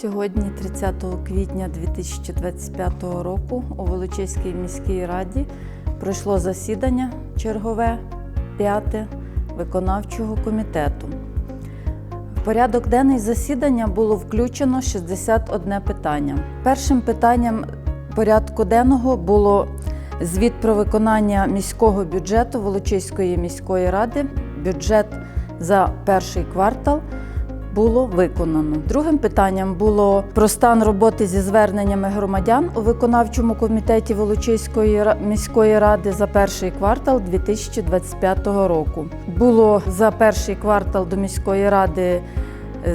Сьогодні, 30 квітня 2025 року, у Волочиській міській раді пройшло засідання чергове п'яте виконавчого комітету. В порядок денний засідання було включено 61 питання. Першим питанням порядку денного було звіт про виконання міського бюджету Волочиської міської ради. Бюджет за перший квартал було виконано. Другим питанням було про стан роботи зі зверненнями громадян у виконавчому комітеті Волочиської міської ради за перший квартал 2025 року. Було за перший квартал до міської ради е,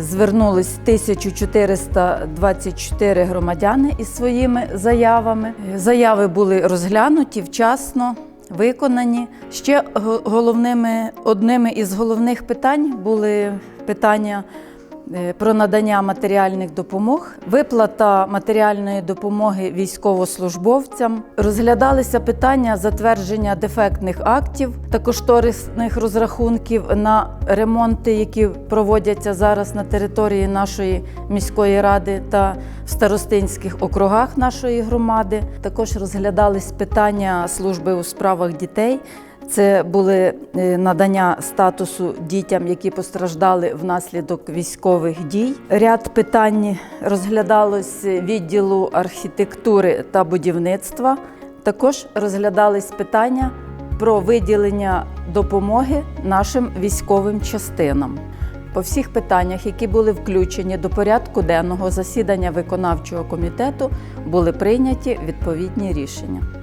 звернулись 1424 громадяни із своїми заявами. Заяви були розглянуті вчасно. Виконані ще головними одними із головних питань були питання е, про надання матеріальних допомог, виплата матеріальної допомоги військовослужбовцям. Розглядалися питання затвердження дефектних актів та кошторисних розрахунків на ремонти, які проводяться зараз на території нашої міської ради та в старостинських округах нашої громади. Також розглядались питання служби у справах дітей. Це були е, надання статусу дітям, які постраждали внаслідок військових дій. Ряд питань розглядалось відділу архітектури та будівництва. Також розглядались питання про виділення допомоги нашим військовим частинам. По всіх питаннях, які були включені до порядку денного засідання виконавчого комітету, були прийняті відповідні рішення.